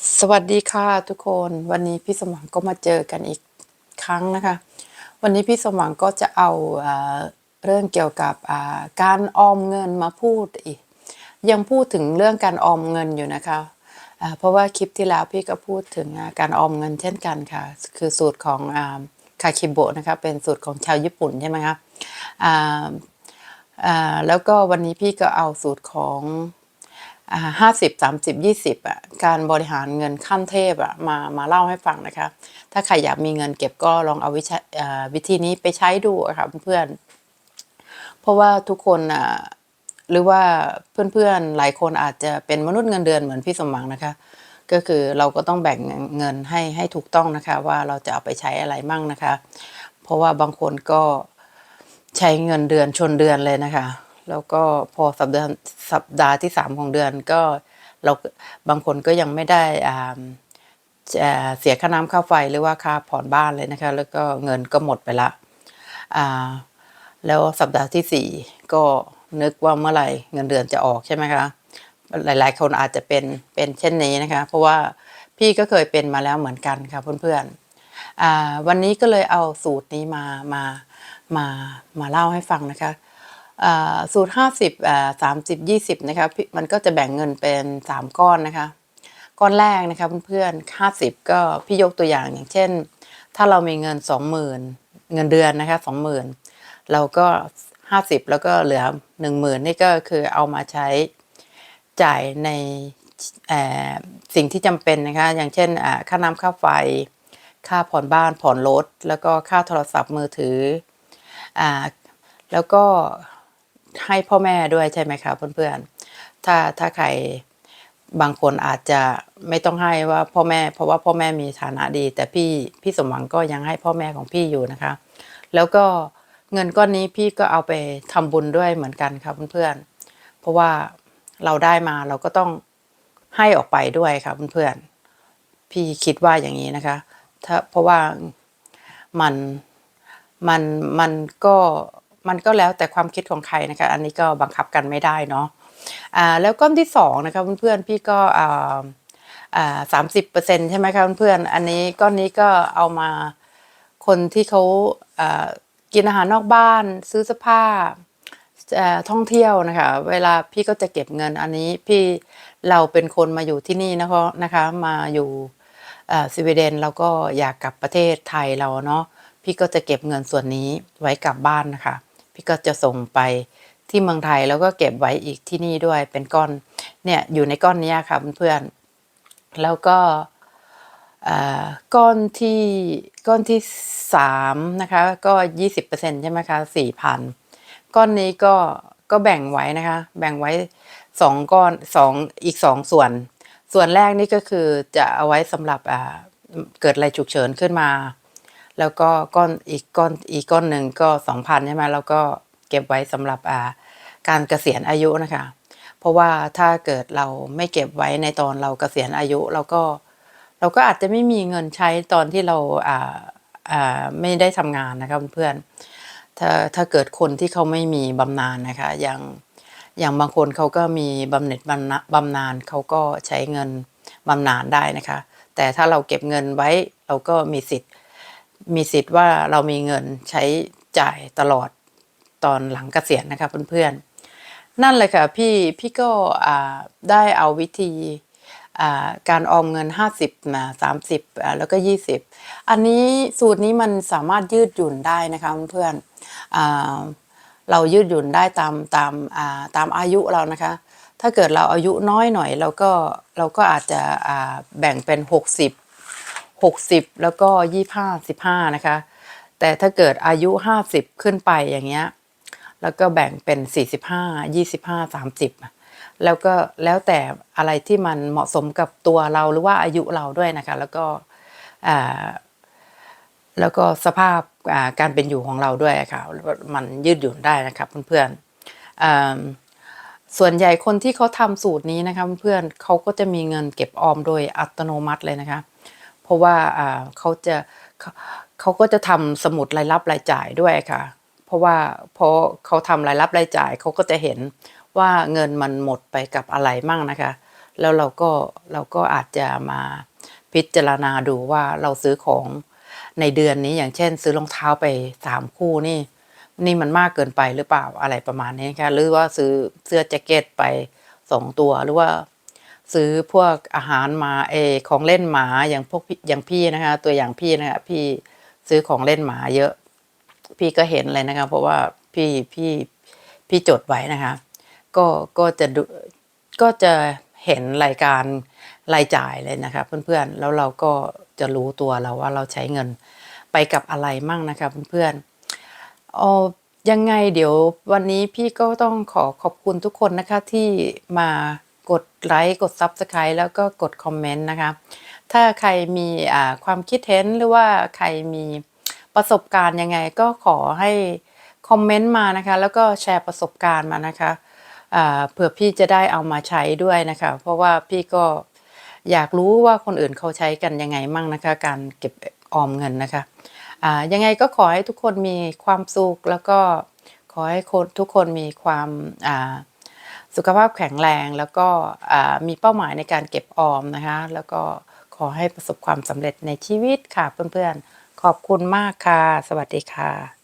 สวัสดีค่ะทุกคนวันนี้พี่สมหวังก็มาเจอกันอีกครั้งนะคะ วันนี้พี่สมหวังก็จะเอาเรื่องเกี่ยวกับการออมเงินมาพูดอีก ยังพูดถึงเรื่องการออมเงินอยู่นะคะเพราะว่าคลิปที่แล้วพี่ก็พูดถึงการออมเงินเช่นกันค่ะ คือสูตรของคาคิโบะนะคะเป็นสูตรของชาวญี่ปุ่นใช่ไหมคะแล้วก็วันนี้พี่ก็เอาสูตรของ ห้าสิบสามสิบยี่สิบอะการบริหารเงินขั้นเทพอะมามาเล่าให้ฟังนะคะ ถ้าใครอยากมีเงินเก็บก็ลองเอาวิชาวิธีนี้ไปใช้ดูะค่ะเพื่อนเพราะว่าทุกคนอะหรือว่าเพื่อนๆหลายคนอาจจะเป็นมนุษย์เงินเดือนเหมือนพี่สมหวังนะคะ ก็คือเราก็ต้องแบ่งเงินให้ให้ถูกต้องนะคะ ว่าเราจะเอาไปใช้อะไรมั่งนะคะ เพราะว่าบางคนก็ใช้เงินเดือนชนเดือนเลยนะคะ แล้วก็พอสัปดาห์สัปดาห์ที่สามของเดือนก็เราบางคนก็ยังไม่ได้อ่าเสียค่าน้ำค่าไฟหรือว่าค่าผ่อนบ้านเลยนะคะ แล้วก็เงินก็หมดไปละอ่าแล้วสัปดาห์ที่สี่ก็นึกว่าเมื่อไหร่เงินเดือนจะออกใช่ไหมคะหลายๆ คนอาจจะเป็นเป็นเช่นนี้นะคะ เพราะว่าพี่ก็เคยเป็นมาแล้วเหมือนกันค่ะเพื่อนๆวันนี้ก็เลยเอาสูตรนี้มามามามาเล่าให้ฟังนะคะ สูตร 50อ่า30 20 นะคะมันก็จะแบ่งเงินเป็น 3 ก้อนนะคะ ก้อนแรกนะคะเพื่อนๆห้าสิบก็พี่ยกตัวอย่างอย่างเช่น ถ้าเรามีเงินสองหมื่นเงินเดือนนะคะสองหมื่นเราก็ห้าสิบแล้วก็เหลือหนึ่งหมื่นนี่ก็คือเอามาใช้จ่ายในสิ่งที่จำเป็นนะคะ อย่างเช่นค่าน้ำค่าไฟ ค่าผ่อนบ้านผ่อนรถ แล้วก็ค่าโทรศัพท์มือถืออแล้วก็ ให้พ่อแม่ด้วยใช่ไหมคะเพื่อนๆ ถ้าถ้าใครบางคนอาจจะไม่ต้องให้ว่าพ่อแม่ เพราะว่าพ่อแม่มีฐานะดี แต่พี่พี่สมหวังก็ยังให้พ่อแม่ของพี่อยู่นะคะ แล้วก็เงินก้อนนี้พี่ก็เอาไปทำบุญด้วยเหมือนกันค่ะเพื่อนๆ เพราะว่าเราได้มาเราก็ต้องให้ออกไปด้วยค่ะเพื่อนๆ พี่คิดว่าอย่างนี้นะคะ ถ้าเพราะว่ามันมันมันก็ มันก็แล้วแต่ความคิดของใครนะคะอันนี้ก็บังคับกันไม่ได้เนาะอ่าแล้วก้อนที่สองนะคะเพื่อนๆพี่ก็อ่าอ่าสามสิบเปอร์เซ็นใช่ไหมคะเพื่อนๆอันนี้ก้อนนี้ก็เอามาคนที่เขาอ่ากินอาหารนอกบ้าน ซื้อเสื้อผ้าอ่าท่องเที่ยวนะคะ เวลาพี่ก็จะเก็บเงินอันนี้พี่เราเป็นคนมาอยู่ที่นี่นะคะนะคะมาอยู่อ่าสวีเดนเราก็อยากกลับประเทศไทยเราเนาะพี่ก็จะเก็บเงินส่วนนี้ไว้กลับบ้านนะคะ พี่ก็จะส่งไปที่เมืองไทยแล้วก็เก็บไว้อีกที่นี่ด้วยเป็นก้อนเนี่ยอยู่ในก้อนนี้ค่ะเพื่อนๆแล้วก็ก้อนที่ก้อนที่สามนะคะก็ยี่สิบเปอร์เซ็นต์ใช่ไหมคะสี่พันก้อนนี้ก็ก็แบ่งไว้นะคะ แบ่งไว้สองก้อนสองอีกสองส่วน ส่วนแรกนี่ก็คือจะเอาไว้สำหรับเกิดอะไรฉุกเฉินขึ้นมา แล้วก็ก้อนอีกก้อนอีกก้อนหนึ่งก็สองพันใช่ไหมแล้วก็เก็บไว้สำหรับอ่าการเกษียณอายุนะคะ เพราะว่าถ้าเกิดเราไม่เก็บไว้ในตอนเราเกษียณอายุเราก็ เราก็อาจจะไม่มีเงินใช้ตอนที่เราอ่าอ่าไม่ได้ทำงานนะคะเพื่อนถ้าถ้าเกิดคนที่เขาไม่มีบำนาญนะคะอย่างอย่างบางคนเขาก็มีบำเหน็จบำนาบำนาญเขาก็ใช้เงินบำนาญได้นะคะ แต่ถ้าเราเก็บเงินไว้เราก็มีสิทธิ์ มีสิทธิ์ว่าเรามีเงินใช้จ่ายตลอดตอนหลังเกษียณนะคะเพื่อนๆ นั่นเลยค่ะพี่พี่ก็ได้เอาวิธีการออมเงิน 50นะ30 แล้วก็ 20 อันนี้สูตรนี้มันสามารถยืดหยุ่นได้นะคะเพื่อนๆเรายืดหยุ่นได้ตามตามาตามอายุเรานะคะ ถ้าเกิดเราอายุน้อยหน่อยเราก็เราก็อาจจะแบ่งเป็น 60 60 แล้วก็ 25 15 นะคะ แต่ถ้าเกิดอายุ 50 ขึ้นไปอย่างเงี้ย แล้วก็แบ่งเป็น 45 25 30 แล้วก็แล้วแต่อะไรที่มันเหมาะสมกับตัวเราหรือว่าอายุเราด้วยนะคะ แล้วก็แล้วก็สภาพาการเป็นอยู่ของเราด้วยะค่ะมันยืดหยุ่นได้นะคะเพื่อนๆส่วนใหญ่คนที่เขาทำสูตรนี้นะคะเพื่อนๆเขาก็จะมีเงินเก็บออมโดยอัตโนมัติเลยนะคะ ราะว่าเขาจะเขาเขาก็จะทำสมุดรายรับรายจ่ายด้วยค่ะ เพราะว่าเพราะเขาทำรายรับรายจ่ายเขาก็จะเห็นว่าเงินมันหมดไปกับอะไรมั่งนะคะ แล้วเราก็เราก็อาจจะมาพิจารณาดูว่าเราซื้อของในเดือนนี้อย่างเช่น ซื้อรองเท้าไปสามคู่นี่ นี่มันมากเกินไปหรือเปล่าอะไรประมาณนี้นะคะหรือว่าซื้อเสื้อแจ็คเก็ตไปสองตัวหรือว่า ซื้อพวกอาหารหมาเอของเล่นหมาอย่างพวกอย่างพี่นะคะ ตัวอย่างพี่นะคะพี่ซื้อของเล่นหมาเยอะ พี่ก็เห็นเลยนะคะ เพราะว่าพี่พี่พี่จดไว้นะคะ ก็ก็จะดูก็จะเห็นรายการรายจ่ายเลยนะคะเพื่อนๆแล้วเราก็จะรู้ตัวเราว่าเราใช้เงินไปกับอะไรมั่งนะคะเพื่อนๆอ๋อยังไงเดี๋ยววันนี้พี่ก็ต้องขอขอบคุณทุกคนนะคะที่มา กดไลค์กด Subscribe แล้วก็กดคอมเมนต์นะคะ ถ้าใครมีความคิดเห็นหรือว่าใครมีประสบการณ์ยังไงก็ขอให้คอมเมนต์มานะคะ แล้วก็แชร์ประสบการณ์มานะคะเผื่อพี่จะได้เอามาใช้ด้วยนะคะ เพราะว่าพี่ก็อยากรู้ว่าคนอื่นเขาใช้กันยังไงมั่งนะคะ การเก็บออมเงินนะคะยังไงก็ขอให้ทุกคนมีความสุขแล้วก็ขอให้คนทุกคนมีความอ่า สุขภาพแข็งแรงแล้วก็มีเป้าหมายในการเก็บออมนะคะ แล้วก็ขอให้ประสบความสำเร็จในชีวิตค่ะเพื่อนๆ ขอบคุณมากค่ะ สวัสดีค่ะ